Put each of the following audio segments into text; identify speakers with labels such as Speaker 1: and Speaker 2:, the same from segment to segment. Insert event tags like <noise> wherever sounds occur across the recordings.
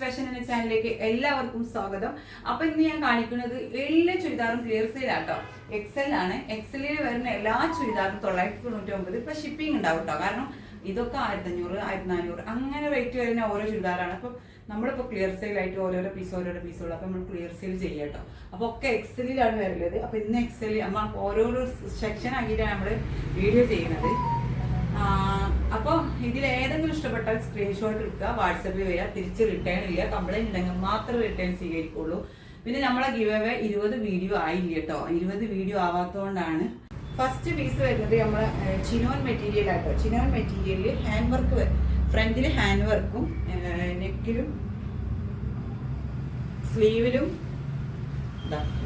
Speaker 1: Fashion എന്ന ചാനലിലേക്ക് എല്ലാവർക്കും സ്വാഗതം. അപ്പൊ ഇന്ന് ഞാൻ കാണിക്കുന്നത് എല്ലാ ചുരിദാറും ക്ലിയർ സെയിലാട്ടോ എക്സൽ ആണ്. എക്സലിൽ വരുന്ന എല്ലാ ചുരിദാറും തൊള്ളായിരത്തി തൊണ്ണൂറ്റി ഒമ്പത് ഇപ്പൊ ഷിപ്പിംഗ് ഉണ്ടാവും കേട്ടോ കാരണം ഇതൊക്കെ ആയിരത്തി അഞ്ഞൂറ് ആയിരത്തി നാനൂറ് അങ്ങനെ റേറ്റ് വരുന്ന ഓരോ ചുരിദാറാണ്. അപ്പൊ നമ്മളിപ്പോ ക്ലിയർ സെയിൽ ആയിട്ട് ഓരോരോ പീസ് ഓരോരോ പീസുകൾ അപ്പൊ നമ്മൾ ക്ലിയർ സെയിൽ ചെയ്യട്ടോ അപ്പൊ ഒക്കെ എക്സലിലാണ് വരുന്നത്. അപ്പൊ ഇന്ന് എക്സലിൽ നമ്മൾ ഓരോരോ സെക്ഷൻ ആക്കിയിട്ടാണ് നമ്മൾ വീഡിയോ ചെയ്യുന്നത്. അപ്പോൾ ഏതെങ്കിലും ഇഷ്ടപ്പെട്ടാൽ സ്ക്രീൻഷോട്ട് എടുക്കുക വാട്സപ്പിൽ വരിക തിരിച്ച് റിട്ടേൺ ഇല്ല. കംപ്ലൈന്റ് ഉണ്ടെങ്കിൽ മാത്രമേ റിട്ടേൺ സ്വീകരിക്കുള്ളൂ. പിന്നെ നമ്മളെ ഗിവ് അവേ ഇരുപത് വീഡിയോ ആയില്ല കേട്ടോ ഇരുപത് വീഡിയോ ആവാത്തതുകൊണ്ടാണ് ഫസ്റ്റ് പീസ് വരുന്നത് നമ്മളെ ചിനോൻ മെറ്റീരിയൽ ആട്ടോ. ചിനോൻ മെറ്റീരിയലിൽ ഹാൻഡ് വർക്ക് ഫ്രണ്ടിൽ ഹാൻഡ് വർക്കും നെക്കിലും സ്ലീവിലും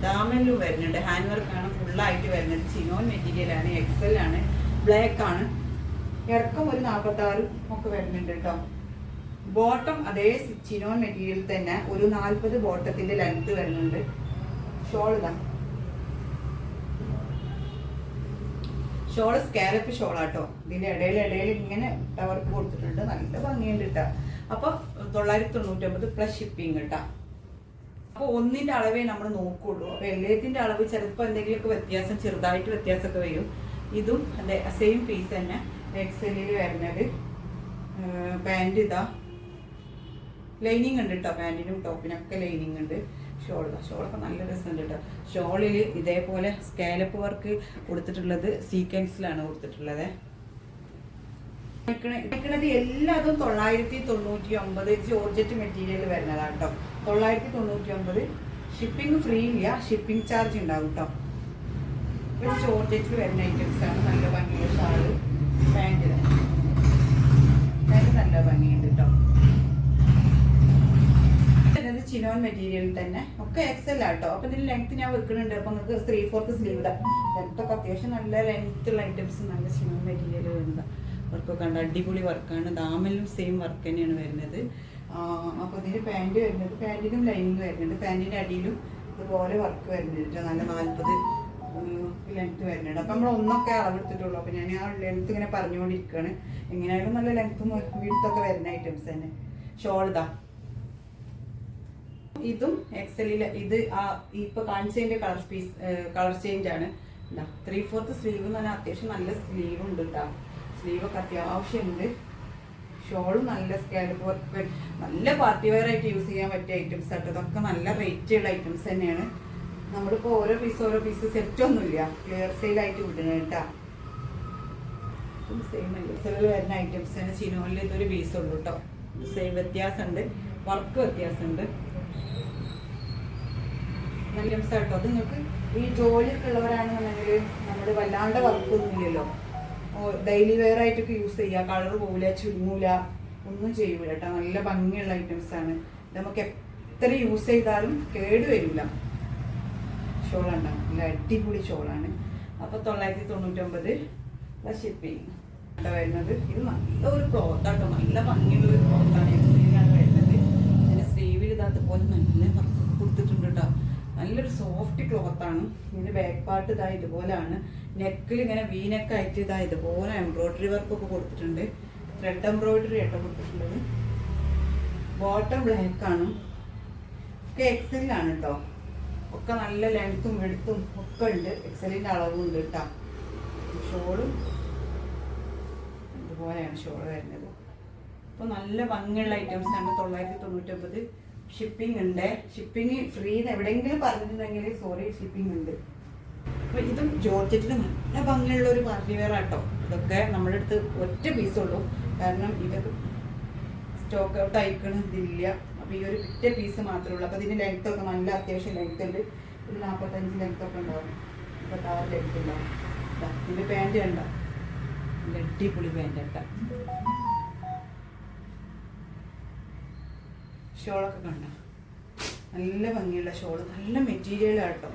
Speaker 1: ദാമനിലും വരുന്നുണ്ട്. ഹാൻഡ് വർക്കാണ് ഫുള്ളായിട്ട് വരുന്നത്. ചിനോൻ മെറ്റീരിയലാണ് എക്സൽ ആണ് ബ്ലാക്ക് ആണ്. ഇറക്കം ഒരു നാൽപ്പത്തി ആറ് ഒക്കെ വരുന്നുണ്ട് കേട്ടോ. ബോട്ടം അതേ ചിനോൺ മെറ്റീരിയൽ തന്നെ ഒരു നാൽപ്പത് ബോട്ടത്തിന്റെ ലെങ്ത് വരുന്നുണ്ട്. ഷോൾ ഷോൾ സ്കാലപ്പ് ഷോളാട്ടോ ഇതിന്റെ ഇടയിൽ ഇടയിൽ ഇങ്ങനെ ടവർക്ക് കൊടുത്തിട്ടുണ്ട്. നല്ല ഭംഗിയുണ്ട് കേട്ടോ. അപ്പൊ തൊള്ളായിരത്തി തൊണ്ണൂറ്റൊമ്പത് പ്ലസ് ഷിപ്പിംഗ് കേട്ടോ. അപ്പൊ ഒന്നിന്റെ അളവേ നമ്മൾ നോക്കുള്ളൂ. അപ്പൊ എല്ലാത്തിന്റെ അളവ് ചിലപ്പോൾ എന്തെങ്കിലുമൊക്കെ വ്യത്യാസം ചെറുതായിട്ട് വ്യത്യാസമൊക്കെ വരും. ഇതും അതെ സെയിം പീസ് തന്നെ. എക്സലിൽ വരുന്നത് പാന്റ് ഇതാ. ലൈനിങ് ഉണ്ട് കേട്ടോ പാന്റിനും ടോപ്പിനൊക്കെ ലൈനിങ് ഉണ്ട്. ഷോൾ ഷോളൊക്കെ നല്ല രസമുണ്ട് കേട്ടോ ഷോളിൽ ഇതേപോലെ സ്കാലപ്പ് വർക്ക് കൊടുത്തിട്ടുള്ളത് സീക്വൻസിലാണ് കൊടുത്തിട്ടുള്ളത്. നിൽക്കുന്നത് എല്ലാതും തൊള്ളായിരത്തി തൊണ്ണൂറ്റി ഒമ്പത് ജോർജറ്റ് മെറ്റീരിയൽ വരുന്നതാണ് കേട്ടോ തൊള്ളായിരത്തി തൊണ്ണൂറ്റി ഒമ്പത് ഷിപ്പിംഗ് ഫ്രീ ഇല്ല ഷിപ്പിംഗ് ചാർജ് ഉണ്ടാവും കേട്ടോ ജോർജറ്റിൽ വരുന്ന ഐറ്റംസ് ആണ് നല്ല ഭംഗിയുള്ള ഷാൾ. പാന്റ് പാന്റ് നല്ല ഭംഗിയുണ്ട് കേട്ടോ ചിനോൻ മെറ്റീരിയൽ തന്നെ. ഒക്കെ എക്സൽ ആട്ടോ അപ്പൊ ഇതിന് ലെങ്ത് ഞാൻ വെക്കുന്നുണ്ട്. അപ്പൊ നിങ്ങൾക്ക് ത്രീ ഫോർത്ത് സ്ലീവ് ലെങ്ത്തൊക്കെ അത്യാവശ്യം നല്ല ലെങ്ത് ഉള്ള ഐറ്റംസ് നല്ല ചിനോൻ മെറ്റീരിയൽ വരുന്നത് വർക്കൊക്കെ ഉണ്ട്. അടിപൊളി വർക്കാണ് ദാമലും സെയിം വർക്ക് തന്നെയാണ് വരുന്നത്. അപ്പോൾ ഇതിന് പാന്റ് വരുന്നത്. പാന്റിനും ലൈനിങ് വരുന്നുണ്ട്. പാന്റിന്റെ അടിയിലും ഇതുപോലെ വർക്ക് വരുന്നുണ്ട് നല്ല നാൽപ്പത് ലെങ്ത് വരുന്നുണ്ട്. അപ്പം നമ്മൾ ഒന്നൊക്കെ അളവെടുത്തിട്ടുള്ളൂ. അപ്പം ഞാൻ ആ ലെങ്ത് ഇങ്ങനെ പറഞ്ഞുകൊണ്ടിരിക്കുകയാണ് എങ്ങനെയായാലും നല്ല ലെങ്ത്തും വീഴ്ത്തൊക്കെ വരുന്ന ഐറ്റംസ് തന്നെ. ഷോൾ ഇതാ. ഇതും എക്സലിൽ ഇത് ആ ഇപ്പൊ കാണിച്ചതിന്റെ കളർ പീസ് കളർ ചേഞ്ച് ആണ്. എന്താ ത്രീ ഫോർത്ത് സ്ലീവ് എന്ന് പറഞ്ഞാൽ അത്യാവശ്യം നല്ല സ്ലീവ് ഉണ്ട് കേട്ടോ സ്ലീവ് ഒക്കെ അത്യാവശ്യമുണ്ട്. ഷോളും നല്ല സ്കാലപ്പ് വർക്ക് നല്ല പാർട്ടി വെയർ ആയിട്ട് യൂസ് ചെയ്യാൻ പറ്റിയ ഐറ്റംസ് ആട്ടോ ഇതൊക്കെ നല്ല റേറ്റ് ഉള്ള ഐറ്റംസ് തന്നെയാണ്. നമ്മളിപ്പോൾ ഓരോ പീസ് ഓരോ പീസ് സെറ്റ് ഒന്നുമില്ല. ക്ലിയർ സെയിൽ ആയിട്ട് കേട്ടോ സെയിം വരുന്ന ഐറ്റംസ് തന്നെ ചിനോലിൽ ഇതൊരു പീസ് ഉള്ളൂ കേട്ടോ സെയിം വ്യത്യാസമുണ്ട് വർക്ക് വ്യത്യാസമുണ്ട് ഐറ്റംസ് ആട്ടോ അത് നിങ്ങൾക്ക് ഈ ജോലിയൊക്കെ ഉള്ളവരാണെന്നുണ്ടെങ്കിൽ നമ്മൾ വല്ലാണ്ട് വർക്കൊന്നുമില്ലല്ലോ ഡെയിലി വെയർ ആയിട്ടൊക്കെ യൂസ് ചെയ്യുക കളർ പോവില്ല ചുരുങ്ങൂല. ഒന്നും ചെയ്യൂല കേട്ടോ നല്ല ഭംഗിയുള്ള ഐറ്റംസ് ആണ്. നമുക്ക് എത്ര യൂസ് ചെയ്താലും കേട് ഷോളുണ്ടാവും നല്ല അടിപൊളി ഷോളാണ് അപ്പോൾ തൊള്ളായിരത്തി തൊണ്ണൂറ്റൊമ്പത് ഷിപ്പിംഗ് വരുന്നത്. ഇത് നല്ല ഒരു ക്ലോത്ത് ആട്ടോ. നല്ല ഭംഗിയുള്ള ഒരു ക്ലോത്താണ് എക്സ്ട്രീമാണ് വരുന്നത്. ഇതിന്റെ സ്ലീവിൽ ഇത് പോലെ നല്ല കൊടുത്തിട്ടുണ്ട് കേട്ടോ നല്ലൊരു സോഫ്റ്റ് ക്ലോത്താണ് ആണ്. ഇതിന്റെ ബാക്ക് പാർട്ട് ഇതാ ഇതുപോലെയാണ് നെക്കിൽ ഇങ്ങനെ വി നെക്ക് ആയിട്ട് ഇതാ ഇതുപോലെ എംബ്രോയ്ഡറി വർക്ക് ഒക്കെ കൊടുത്തിട്ടുണ്ട്. ത്രെഡ് എംബ്രോയ്ഡറി ആട്ടോ കൊടുത്തിട്ടുള്ളത്. ബോട്ടം ബ്ലാക്ക് ആണ്. ഒക്കെ എക്സെല്ലാണ് കേട്ടോ ഒക്കെ നല്ല ലെങ്ത്തും വെടുത്തും ഒക്കെ ഉണ്ട്. എക്സലിന്റെ അളവും ഉണ്ട് കേട്ടോ ഷോളും ഇതുപോലെയാണ് ഷോൾ വരുന്നത്. അപ്പോൾ നല്ല ഭംഗിയുള്ള ഐറ്റംസ് ആണ് തൊള്ളായിരത്തി തൊണ്ണൂറ്റൊമ്പത് ഷിപ്പിംഗ് ഉണ്ട്. ഷിപ്പിംഗ് ഫ്രീ എന്ന് എവിടെയെങ്കിലും പറഞ്ഞിട്ടുണ്ടെങ്കിൽ സോറി ഷിപ്പിംഗ് ഉണ്ട്. അപ്പൊ ഇതും ജോർജറ്റിൽ നല്ല ഭംഗിയുള്ള ഒരു പാർട്ടി വെയർ ആട്ടോ. ഇതൊക്കെ നമ്മുടെ അടുത്ത് ഒറ്റ പീസുള്ളൂ കാരണം ഇതൊക്കെ സ്റ്റോക്ക് ഔട്ട് അയക്കണ അപ്പൊ ഈ ഒരു ഒറ്റ പീസ് മാത്രമേ ഉള്ളൂ ഇതിന്റെ ലെങ്ത് ഒക്കെ നല്ല അത്യാവശ്യം ലെങ്ത് ഉണ്ട്. ഒരു നാൽപ്പത്തഞ്ച് ലെങ്ത് ഒക്കെ ഉണ്ടാവും. മുപ്പത്താറ് ലെങ്ത് ഉണ്ടാവും ഇതിന്റെ പാന്റ് കണ്ടോ. അടിപൊളി പാന്റ് കേട്ടോ ഷോളൊക്കെ കണ്ട. നല്ല ഭംഗിയുള്ള ഷോൾ നല്ല മെറ്റീരിയൽ ആട്ടോ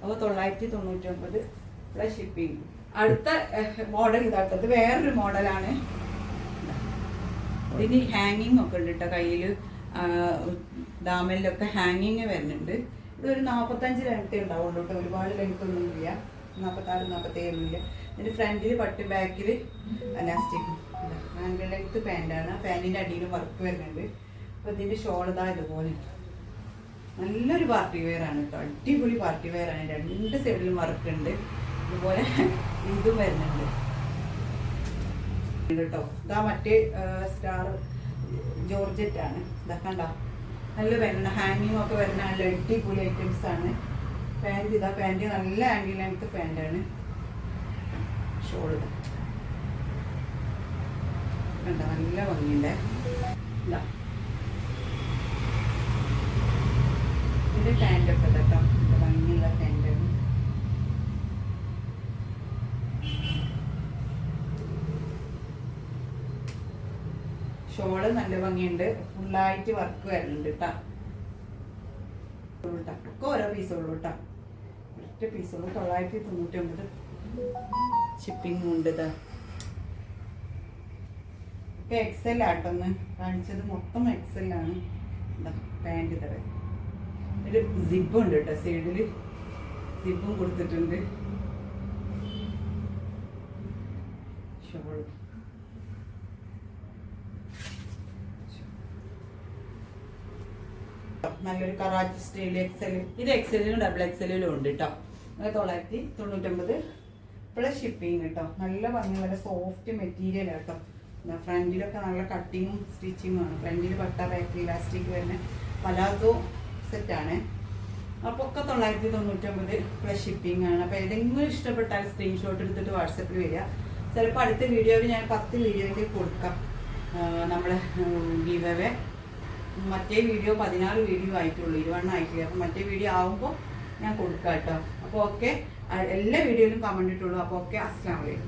Speaker 1: അപ്പോൾ തൊള്ളായിരത്തി തൊണ്ണൂറ്റി ഒമ്പത് പ്ലസ് ഷിപ്പിംഗ് അടുത്ത മോഡൽ ഇതാട്ടോ ഇത് വേറൊരു മോഡലാണ് ഇതിന് ഹാങ്ങിങ് ഒക്കെ ഉണ്ട് കേട്ടോ കയ്യിൽ ദാമലിലൊക്കെ ഹാങ്ങിങ് വരുന്നുണ്ട്. ഇതൊരു നാൽപ്പത്തഞ്ച് ലെങ്ത്തേ ഉണ്ടാവുള്ളൂ കേട്ടോ. ഒരുപാട് ലെങ്ത് നാൽപ്പത്താറ് ഏഴ് ഇല്ല ഇതിന്റെ ഫ്രണ്ടിൽ പട്ട് ബാക്കിൽ അലാസ്റ്റിക് ആംഗിൾ ലെങ്ത് പാന്റാണ് പാന്റിന്റെ അടിയിൽ വർക്ക് വരുന്നുണ്ട്. അപ്പൊ ഇതിന്റെ ഷോൾ ഇതാ ഇതുപോലെ. നല്ലൊരു പാർട്ടി വെയർ ആണ് കേട്ടോ. അടിപൊളി പാർട്ടി വെയർ ആണ്. രണ്ട് സൈഡിലും വർക്ക് ഉണ്ട്. ഇതുപോലെ <laughs> ഇതും വരുന്നുണ്ട്. കേട്ടോ. ഇതാ മറ്റേ സ്റ്റാർ ജോർജറ്റ് ആണ് ഇതാ കണ്ട? നല്ല വരുന്ന ഹാങ്ങിങ് ഒക്കെ വരുന്ന നല്ല അടിപൊളി ഐറ്റംസ് ആണ്. പാന്റ് ഇതാ പാന്റ് നല്ല ആങ്കിൾ ലെങ്ത് പാന്റാണ് ഷോൾ ഇതാ. കണ്ട? നല്ല ഭംഗിയുണ്ട്. ഇതാ. ഇതിന്റെ പാന്റ് ഒക്കെ കേട്ടോ. ഭംഗിയുള്ള പാന്റാണ് ഷോൾ നല്ല ഭംഗിയുണ്ട്. ഫുള്ളായിട്ട് വർക്ക് വരുന്നുണ്ട് കേട്ടോ ഒക്കെ ഓരോ പീസുള്ളൂ കേട്ടോ ഒറ്റ പീസുള്ളൂ തൊള്ളായിരത്തി തൊണ്ണൂറ്റി ഒമ്പത് ഷിപ്പിംഗ് ഉണ്ട് ഇതാ ഒക്കെ എക്സൽ ആട്ടൊന്ന് കാണിച്ചത് മൊത്തം എക്സൽ ആണ്. പാന്റ് ഇതറ ഒരു സിബ് ഉണ്ട് കേട്ടോ സൈഡിൽ സിബും കൊടുത്തിട്ടുണ്ട്. ഷോൾ. നല്ലൊരു കറാച്ചി സ്റ്റൈൽ എക്സൽ ഇത് എക്സലിലും ഡബിൾ എക്സലിലും ഉണ്ട് കേട്ടോ തൊള്ളായിരത്തി തൊണ്ണൂറ്റൊമ്പത്. പ്ലസ് ഷിപ്പിംഗ് കേട്ടോ നല്ല ഭംഗി നല്ല സോഫ്റ്റ് മെറ്റീരിയൽ കേട്ടോ ഫ്രണ്ടിലൊക്കെ നല്ല കട്ടിങ്ങും സ്റ്റിച്ചിങ്ങും ആണ്. ഫ്രണ്ടിൽ പട്ട ബാക്ക് ഇലാസ്റ്റിക് വരുന്ന പലാസോ സെറ്റാണ് അപ്പോൾ ഒക്കെ തൊള്ളായിരത്തി തൊണ്ണൂറ്റൊമ്പത് പ്ലസ് ഷിപ്പിംഗ് ആണ്. അപ്പോൾ ഏതെങ്കിലും ഇഷ്ടപ്പെട്ടാൽ സ്ക്രീൻഷോട്ട് എടുത്തിട്ട് വാട്സപ്പിൽ വരിക. ചിലപ്പോൾ അടുത്ത വീഡിയോയിൽ ഞാൻ പത്ത് വീഡിയോയിൽ കൊടുക്കാം. നമ്മൾ ഗീവ് മറ്റേ വീഡിയോ പതിനാറ് വീഡിയോ ആയിട്ടുള്ളൂ ഇരുവണ്ണം ആയിട്ടില്ല. അപ്പം മറ്റേ വീഡിയോ ആവുമ്പോൾ ഞാൻ കൊടുക്കാം കേട്ടോ അപ്പോൾ ഓക്കെ എല്ലാ വീഡിയോയിലും കമന്റ് ഇട്ടുള്ളൂ അപ്പോൾ ഓക്കെ അസ്സാം വലൈക്കും